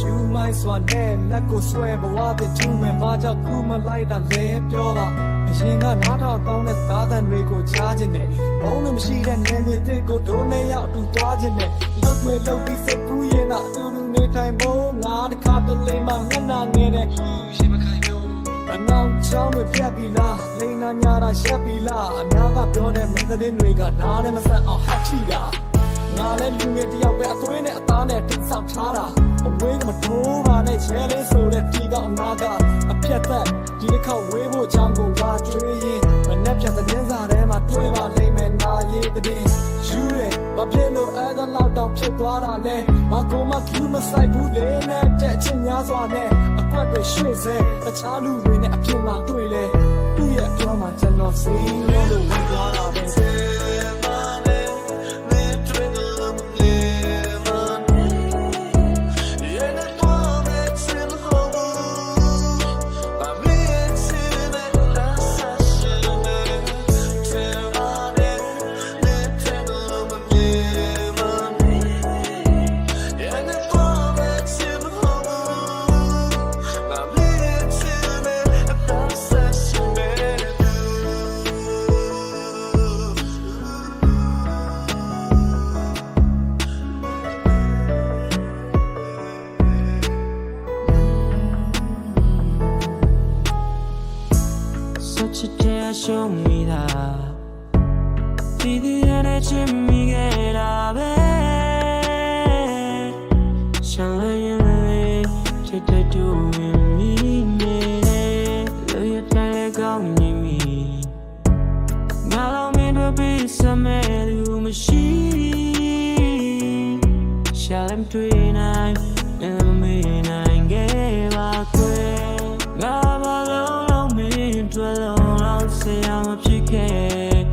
ယူမိုင်းစွာနဲ့လက်ကိုဆွဲဘဝတည်ကျူးမဲ့ဘာကြောင့်ကူမလိုက်တာလဲပြောပါအရင်ကနားထောင်ကောင်းတဲ့သားသံတွေကိုချားခြင်းနဲ့ဘုံလို့မရှိတဲ့နေမြေတွေကိုဒိုးနဲ့ရောက်တူသွားခြင်းနဲ့လောက်ွေလောက်ပြီးစိတ်ကူးရင်တော့အတူတူနေထိုင်ဖို့ငါတခါတလေမှမျက်နှာငယ်တဲ့ရှိမခိုင်ဘူးအနောက်ချောင်းတွေပြတ်ပြီလားလိန်နာညာတာရှက်ပြီလားအများကပြောတဲ့မင်းသတင်းတွေကနားနဲ့မဆက်အောင်ဟတ်ချီတာ ငါလည်းလူငယ်တယောက်ပဲအသွေးနဲ့အသားနဲ့တိတ်ဆောက်ထားတာအဝေးကမတိုးပါနဲ့ချဲလေးဆိုတဲ့ဒီကအနာကအပြတ်သက်ဒီတစ်ခေါက်ဝေးဖို့ချောင်းကိုပါကျွေးရင်မနဲ့ပြတ်တဲ့င်းစားထဲမှာတွေးပါလိမ့်မယ်နာရေးတဲ့ယူရဲဘာဖြစ်လို့အဲ့ဒါလောက်တော့ဖြစ်သွားတာလဲမကောမကျူးမဆိုင်ဘူးလေနဲ့တဲ့ချင်းများစွာနဲ့အကွက်တွေရွှေ့စေတခြားလူတွေနဲ့အပြင်မှာတွေ့လေသူ့ရဲ့ပြောမှကျွန်တော်စိတ်လို့လို့ဝင်သွားတာပဲ che te tu mi me Lo ya ta le gao ni mi Nga lo mi do bi sa me lu ma shi Shall em tui nai Never me nai ge ba kwe Nga ba lo lo mi dwa lo lo se ya ma phit ke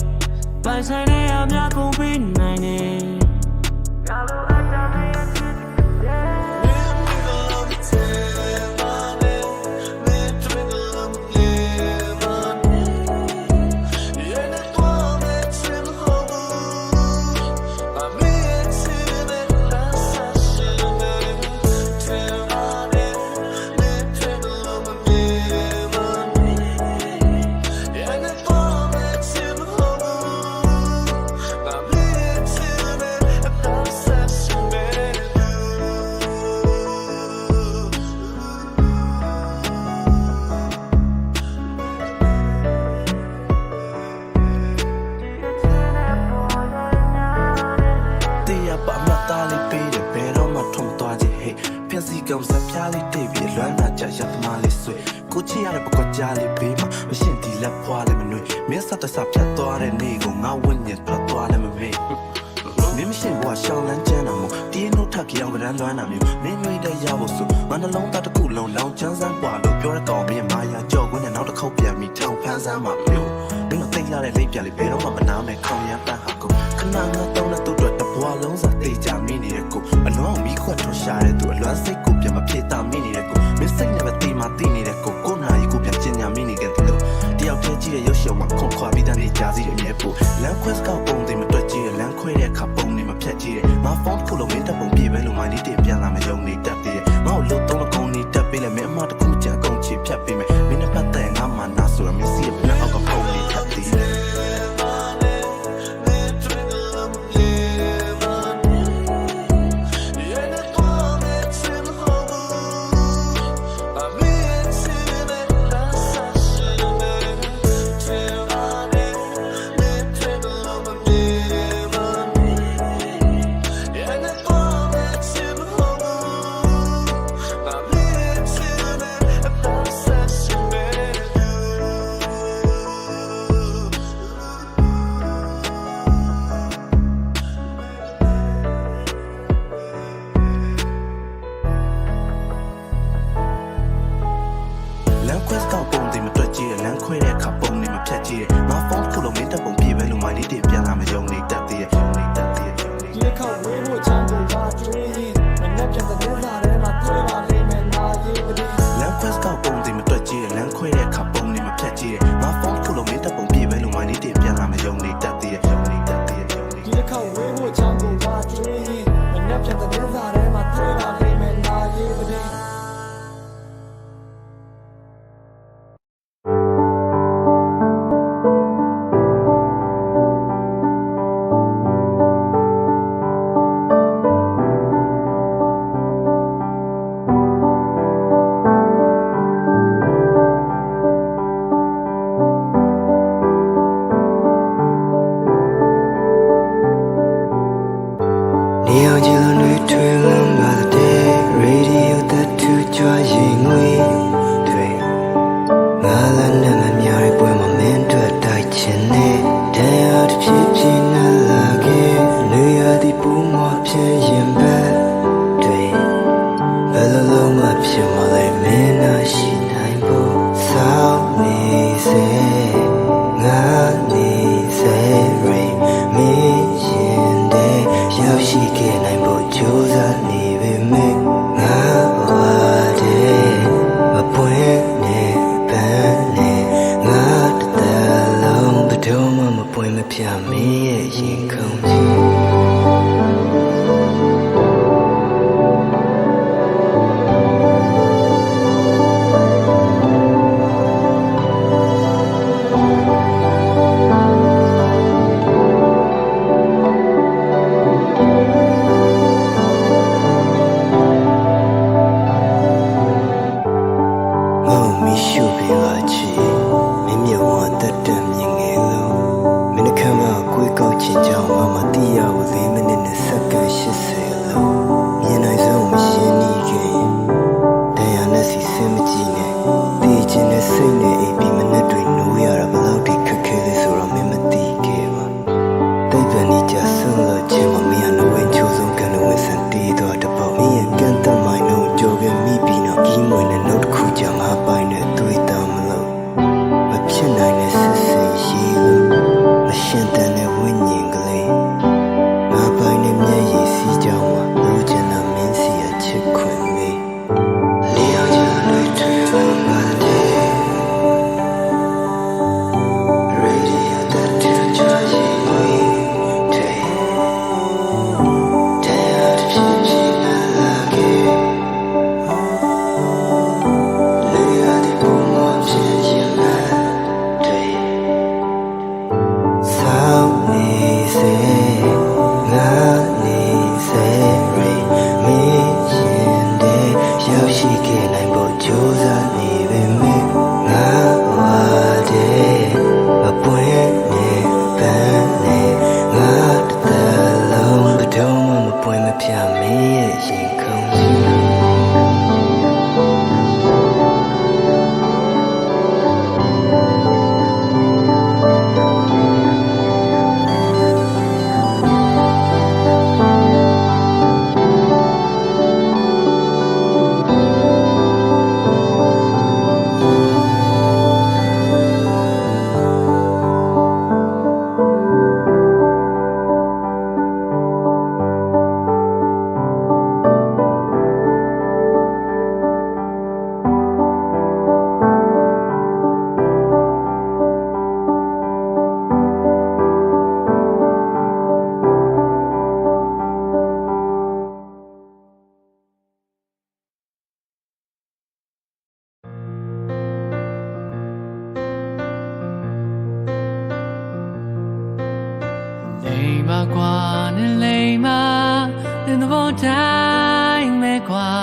တိုင်းမဲ့กว่า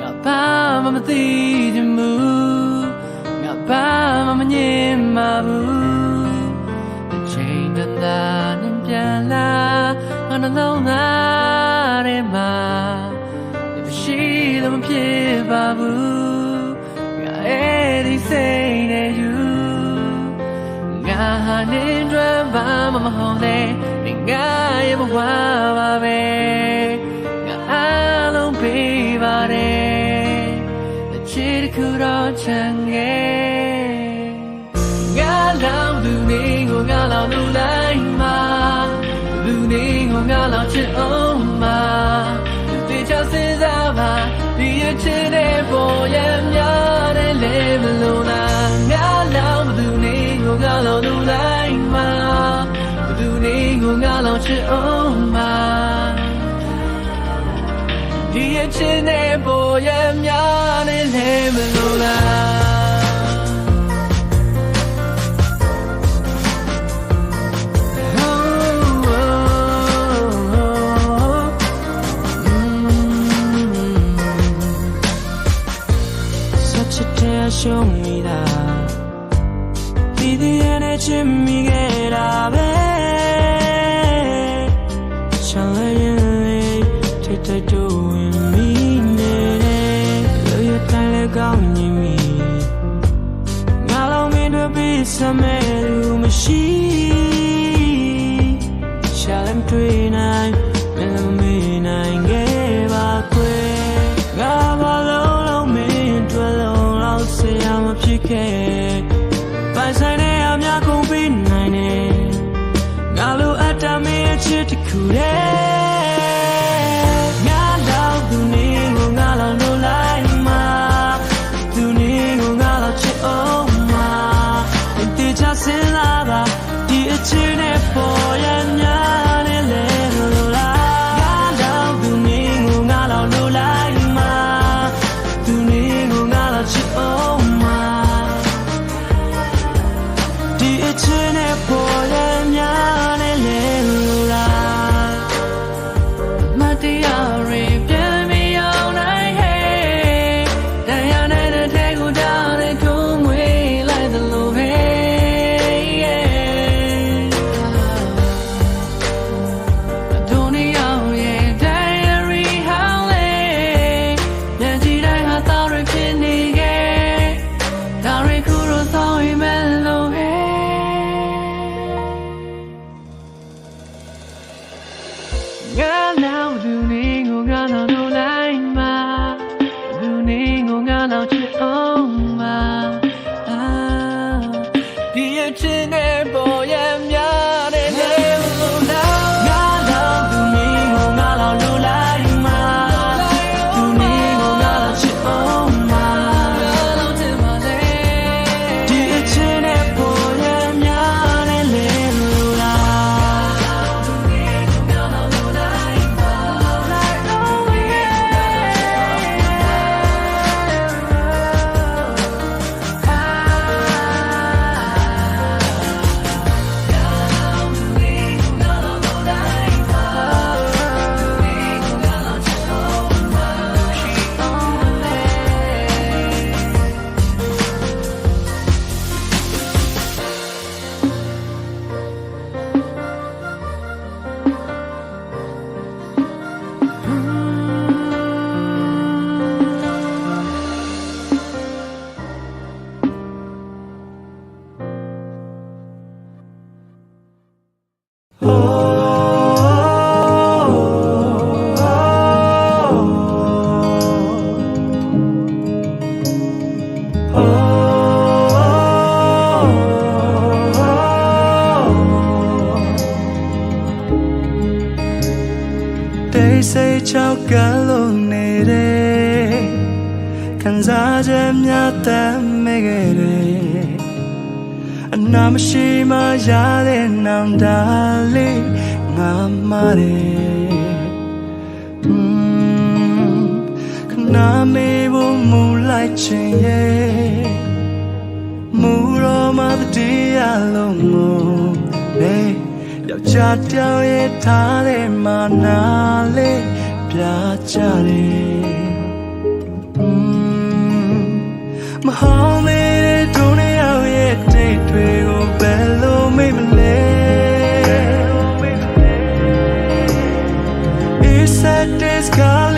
ငါဘာမှမသိချင်ဘူးငါဘာမှမငြင်းမှာဘူးအချိန်တသာနဲ့ပြန်လာငါနှလုံးသားထဲမှာရှိတော့မဖြစ်ပါဘူးငါအဲ့ဒီစိတ်နဲ့ယူငါဟာနေတွင်ဘာမှမဟုတ်လေငါရဲ့ဘဝပါပဲ ပါတယ်အချစ်တစ်ခုတော့ချန်ခဲ့ငါလောက်သူနေကိုငါလောက်လူလိုက်မှာလူနေကိုငါလောက် 빛이 내 보여면을 헤물러나 Show me that. Be the energy, မဲ့လူမရှိ တိတ်ဆိတ်ချောက်ကလို့နေတယ်ခံစားချက်များတမ်းမဲခဲ့တယ်အနာမရှိမှရတဲ့နောင်တလေးငါမာတယ် Mm, ခနာမေဖို့မူလိုက်ချင်ရဲ့မူရောမတည်းရလုံးကိုလေ ယောက်ျားတယောက်ရဲ့ထားတဲ့မာနာလေးပြကြတယ် Mm, မဟောင်းသေးတဲ့ဒုနေရောက်ရဲ့တိတ်တွေကိုဘယ်လိုမိတ်မလဲ Is that this calling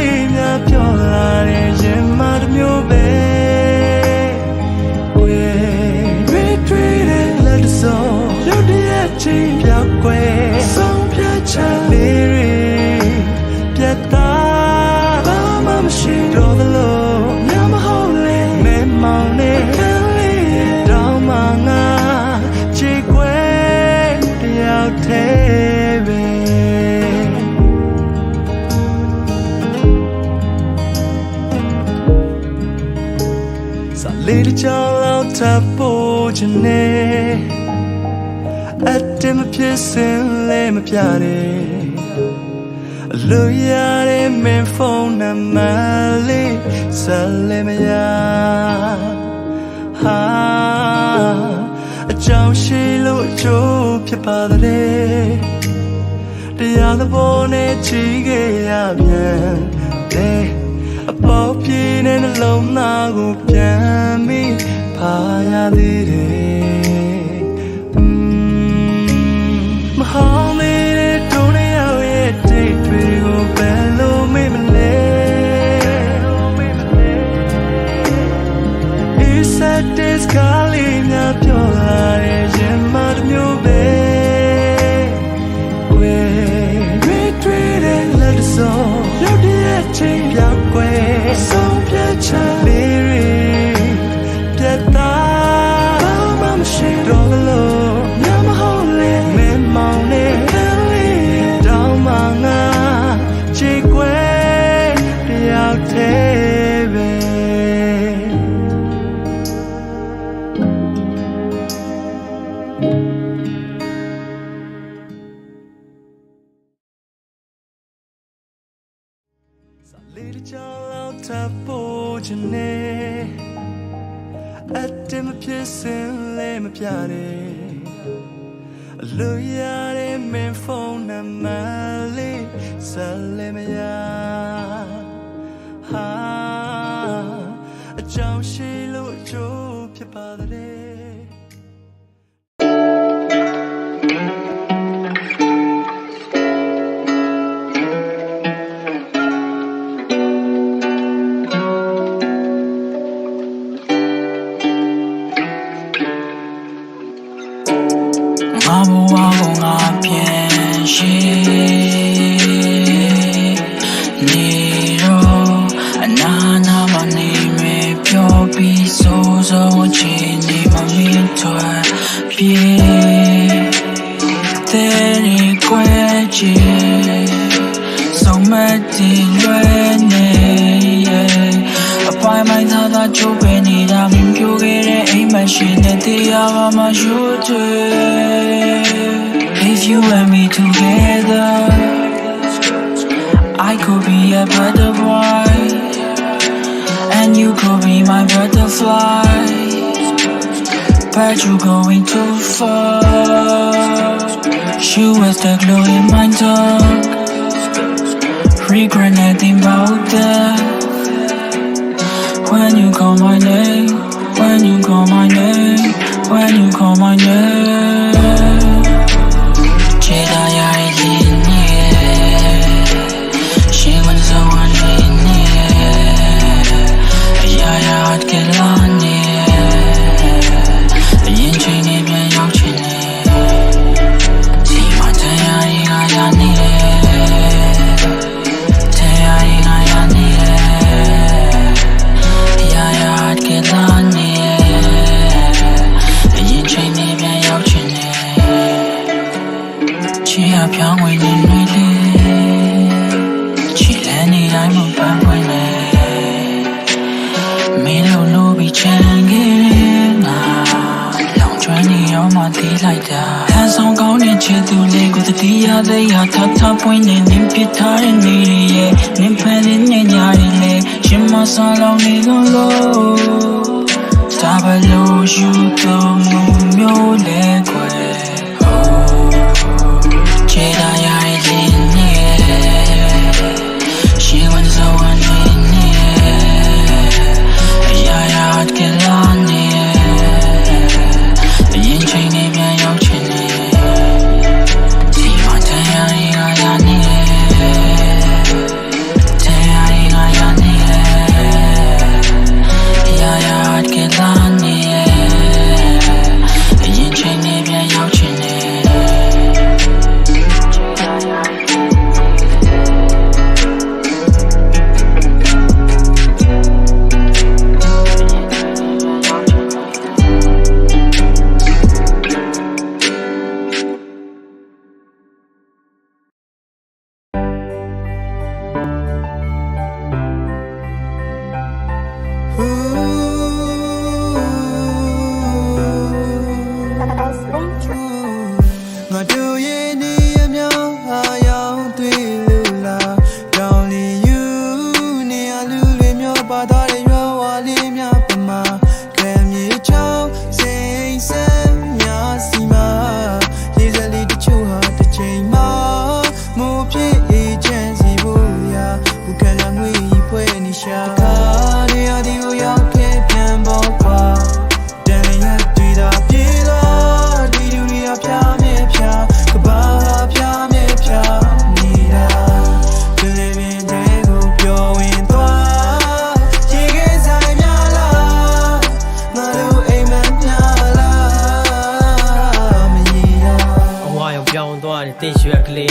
ပ်ဖို့ချင်နေအတ္တမဖြစ်စင်လဲမပြတယ်အလိုရတဲ့မင်းဖုန်းနံပါတ်လေးဆက်လည်းမရဟာအကြောင်းရှိလို့အကျိုးဖြစ်ပါတဲ့တရားသဘောနဲ့ချီခဲ့ရပြန်တယ်အပေါပြေတဲ့နှလုံးသားကိုပြန် ပြီးဖာရသေးတယ် Mm, မဟောင်းသေးတဲ့ဒုနေရောက်ရဲ့တိတ်တွေကိုဘယ်လိုမေ့မလဲ Is that this calling များပြောလာတဲ့ရင်မတစ်မျိုးပဲ We retreated let the soul ရောက်တဲ့ချိ ပို့ချင်နေအတ္တမဖြစ်စင်လဲမပြတယ်လူရတဲ့မင်းဖုန်းနံပါတ်လေးဆက်လဲမရဟာအကြောင်းရှိလို့အကျိုးဖြစ်ပါတဲ့ ပြေတဲ့ရီကွယ်ချင်ဆုံးမတင်လွယ်နေအပိုင်းပိုင်းသာသာချိုးပင်နေတာမင်းပြောခဲ့တဲ့အိမ်မရှိတဲ့တရားကမှယူတယ် If you and me together I could be a better boy And you could be my butterfly But you're going too far. She was the glue in my tongue Regret about that. When you call my name When you call my name When you call my name ငါတို့ရဲ့နေရ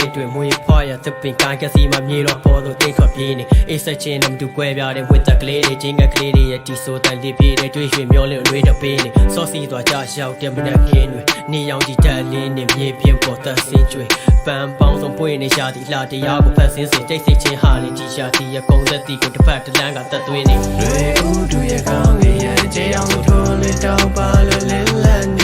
တင်းရွှက်ကလေးတွေမွေဖွားရသပင်ကိုင်းကစီမှာမြေတော့ပေါ်တော့တိတ်ခတ်ပြေးနေအိတ်ဆက်ချင်းနဲ့မတူကွဲပြားတဲ့ဝတ်တက်ကလေးတွေချင်းကကလေးတွေရဲ့တီဆိုတန်လေးပြေးတဲ့တွေးရွှေမျောလင်းအလွေးတပေးနေစောစီသွားကြရောက်တဲ့မနက်ခင်းတွေနေရောင်ကြီးတက်လေးနဲ့မြေပြင်းပေါ်သက်စင်းကျွေပန်းပေါင်းဆုံးပွင့်နေရှာသည့်လှတရားကိုဖတ်စင်းစင်တိတ်ဆိတ်ချင်းဟာလေးကြီးရှာသည်ရကုံသက်တီကိုတစ်ဖက်တစ်လမ်းကတက်သွင်းနေတွေဦးတူရဲ့ကောင်းကြီးရဲ့ကြေးအောင်သူထိုးလေးတောက်ပါလို့လင်းလက်နေ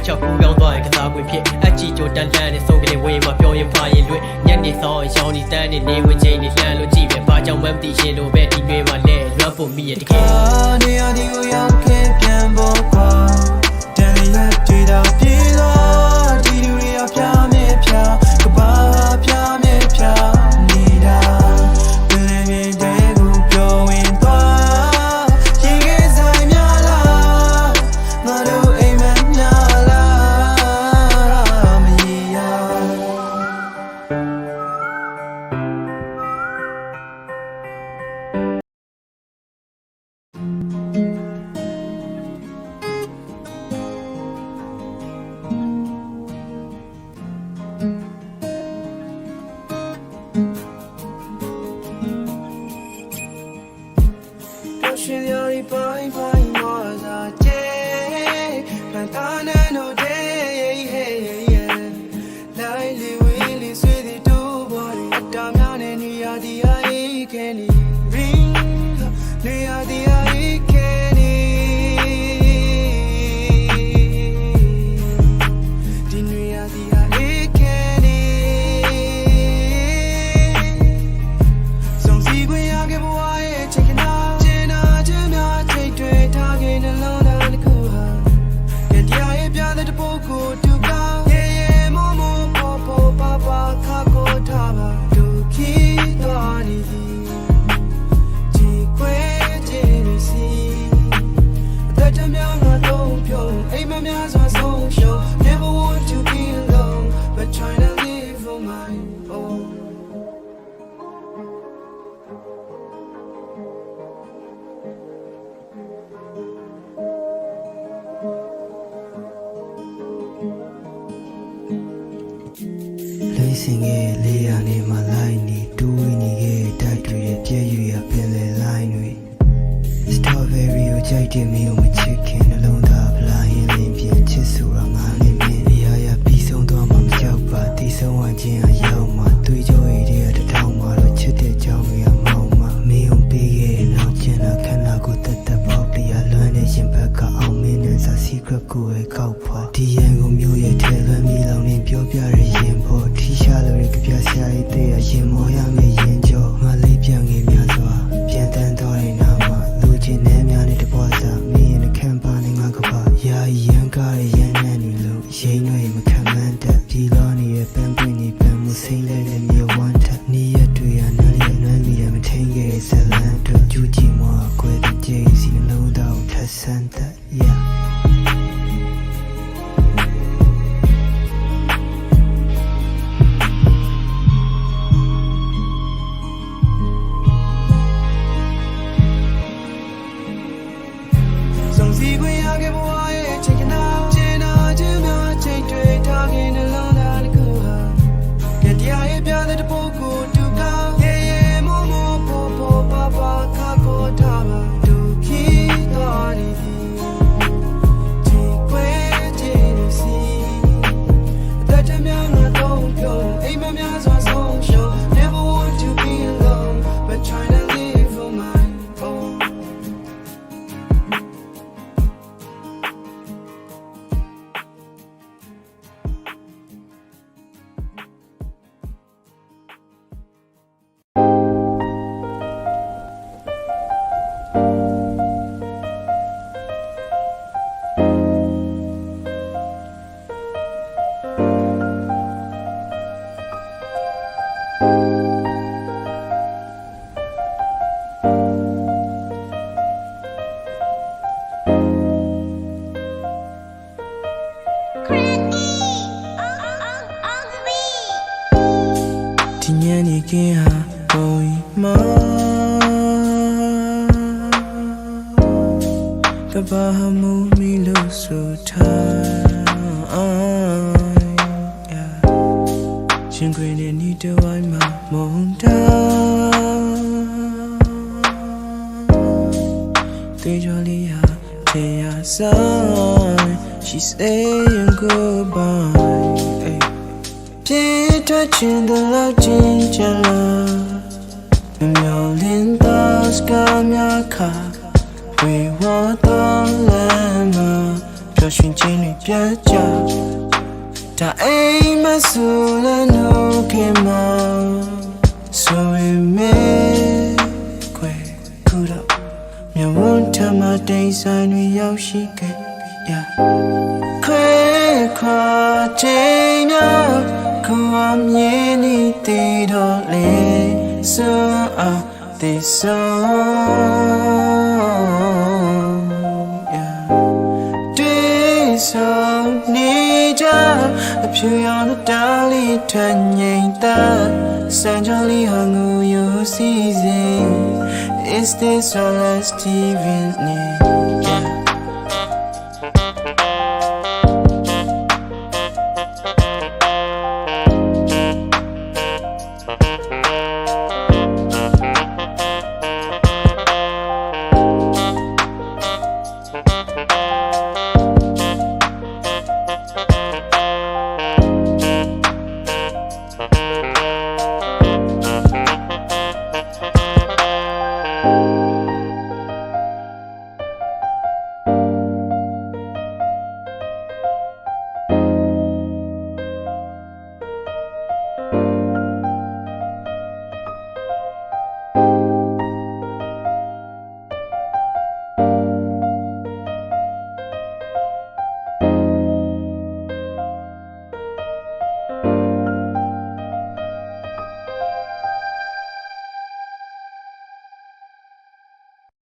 အချက်ပူပြောင်းသွားရင်ကစားခွင့်ဖြစ်အချီကြိုတန်တန်နဲ့ဆုံးကလေးဝေးမှာပြောရင်ဖာရင်လွတ်ညနေဆောင်ရောင်းဒီတန်းနဲ့နေဝင်ချိန်နဲ့လှမ်းလို့ကြည့်ပဲဘာကြောင့်မှမသိရှင်လို့ပဲဒီတွေမှာလဲရွတ်ဖို့မိရတကယ်နေရာဒီကိုရောက်ခဲ့ပြန်ဖို့ကွာတန်လျက်တွေ့တော့ပြေးတော့ဒီလူတွေအပြားနဲ့ဖြား ကြိုက်တယ်မင်းကိုမချစ်ခင်နှလုံးသားဖလားရင်လင်းပြင်းချစ်ဆိုတာငါနဲ့မင်းအရာရာပြီးဆုံးသွားမှမကြောက်ပါတည်ဆုံးဝခြင်းအရောက်မှာသွေးကြောရည်တွေကတထောင်မှာတော့ချစ်တဲ့ကြောင်းတွေကမောင်းမှာမင်းကိုပေးခဲ့တဲ့နောက်ကျင်လာခန္ဓာကိုယ်တက်တက်ပေါက်တရားလွမ်းတဲ့ရင်ဘက်ကအောင်မင်းနဲ့စာ secret ကိုပဲကောက်ဖွာ Your lindas gamia ka We were the lama Joshua Jimmy Piaja Ta aim a sula no kema So we me kwe kura Mia won tama day sign we yao shi ke ya Kwe kwa te mia Kwa mye ni te do le So ဒီဆို yeah တွေ့ဆုံနေကြအဖြူရောင်တဲ့တားလေးထန်ငိမ့်တာစံကြောလေးဟငူယူစီစဉ် Is this all as TV?